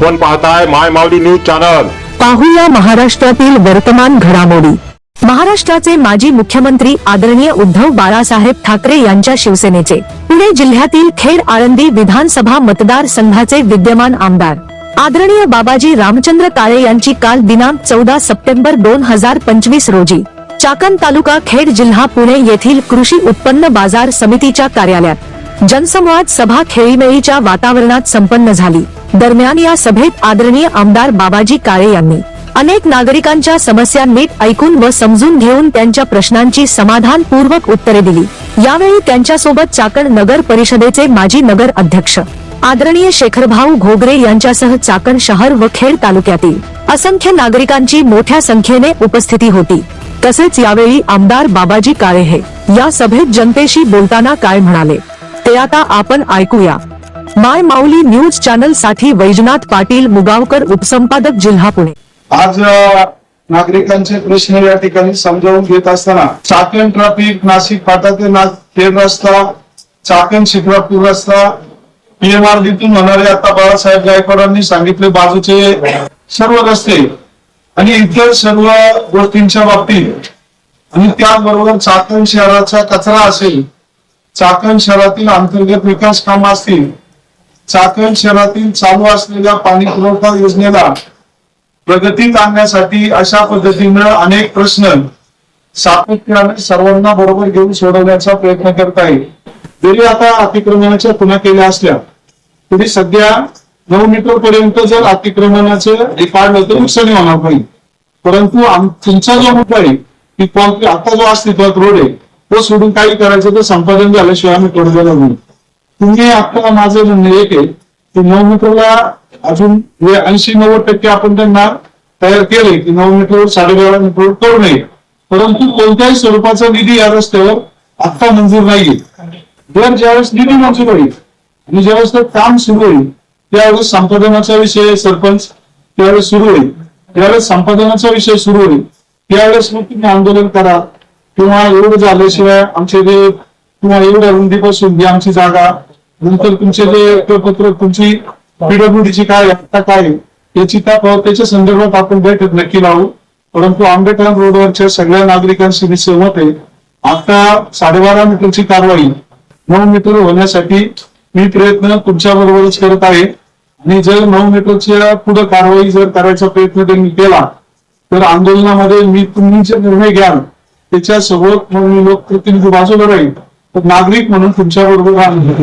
आपण पाहताय माय Mavli news channel. पाहूया महाराष्ट्रातील वर्तमान घडामोडी. महाराष्ट्राचे माजी मुख्यमंत्री आदरणीय उद्धव बाळासाहेब ठाकरे यांच्या शिवसेनेचे. पुणे जिल्ह्यातील खेड आळंदी विधानसभा मतदार संघाचे विद्यमान आमदार. आदरणीय बाबाजी रामचंद्र काळे यांची काल दिनांक चौदा सप्टेंबर दोन हजार पंचवीस रोजी. चाकण तालुका खेड जिल्हा पुणे येथील कृषी उत्पन्न बाजार समितीच्या कार्यालयात. जनसंवाद सभा खेळीमेळीच्या वातावरणात संपन्न झाली. दरम्यान या सभेत आदरणीय आमदार बाबाजी काळे यांनी अनेक नागरिकांच्या समस्या नीट ऐकून व समजून घेऊन त्यांच्या प्रश्नांची समाधानपूर्वक उत्तरे दिली. यावेळी त्यांच्यासोबत चाकण नगर परिषदेचे माजी नगर अध्यक्ष आदरणीय शेखरभाऊ घोगरे यांच्यासह चाकण शहर व खेड तालुक्यातील असंख्य नागरिकांची मोठ्या संख्येने उपस्थिती होती. तसेच यावेळी आमदार बाबाजी काळे हे या सभेत जनतेशी बोलताना काय म्हणाले ते आता आपण ऐकूया. माय माऊली न्यूज चॅनलसाठी वैजनाथ पाटील मुगावकर उपसंपादक जिल्हा पुणे. आज नागरिकांचे प्रश्न या ठिकाणी समजावून घेत असताना चाकण ट्रॅफिक नाशिक फाटा ते ना रस्ता चाकण शिक्रापूर रस्ता पीएमआरडीतून होणारे आता बाळासाहेब गायकवाडांनी सांगितले बाजूचे सर्व रस्ते आणि इतर सर्व गोष्टींच्या बाबतीत आणि त्याचबरोबर चाकण शहराचा कचरा असेल चाकण शहरातील अंतर्गत विकास कामं असतील चाकण शहरातील चालू असलेल्या पाणी पुरवठा योजनेला प्रगतीत आणण्यासाठी अशा पद्धतीनं अनेक प्रश्न सातत्याने सर्वांना बरोबर घेऊन सोडवण्याचा प्रयत्न करत आहे. जरी आता अतिक्रमणाच्या पुन्हा केल्या असल्या तरी सध्या नऊ मीटर पर्यंत जर अतिक्रमणाचं रेकॉर्ड काढलं तर नुकसानी होणार नाही. परंतु तुमचा जो मुद्दा आहे की आता जो अस्तित्वात रोड आहे तो सोडून काही करायचं तर संपादन झाल्याशिवाय आम्ही करू देणार नाही. तुम्ही आपल्याला माझं म्हणणं एक आहे की नऊ मीटरला अजून ऐंशी नव्वद टक्के आपण त्यांना तयार केले की नऊ मीटरवर साडेबारा मीटरवर करू नये. परंतु कोणत्याही स्वरूपाचा निधी या रस्त्यावर आत्ता मंजूर नाहीये. जर ज्यावेळेस निधी मंजूर होईल आणि ज्यावेळेस ते काम सुरू होईल त्यावेळेस संपादनाचा विषय सरपंच त्यावेळेस सुरू होईल. त्यावेळेस संपादनाचा विषय सुरू होईल त्यावेळेस मग तुम्ही आंदोलन करा. किंवा एवढं झाल्याशिवाय आमचे जे किंवा एवढ्या रुंदीपासून जी आमची जागा नंतर तुमचे जे पत्र तुमची पीडब्ल्यूडीची काय आहे, आता काय आहे, याची त्याच्या संदर्भात आपण बैठक नक्की लावू. परंतु आंबेडकर रोडवरच्या सगळ्या नागरिकांशी मी सहमत आहे. आता साडेबारा मीटरची कारवाई नऊ मीटर होण्यासाठी मी प्रयत्न तुमच्या बरोबरच करत आहे. आणि जर नऊ मीटरच्या पुढे कारवाई जर करायचा प्रयत्न त्यांनी केला तर आंदोलनामध्ये मी तुम्ही जे निर्णय घ्याल त्याच्यासोबत मग मी लोकप्रतिनिधी बाजूला राहील. नागरिक म्हणून तुमच्याबरोबर आम्ही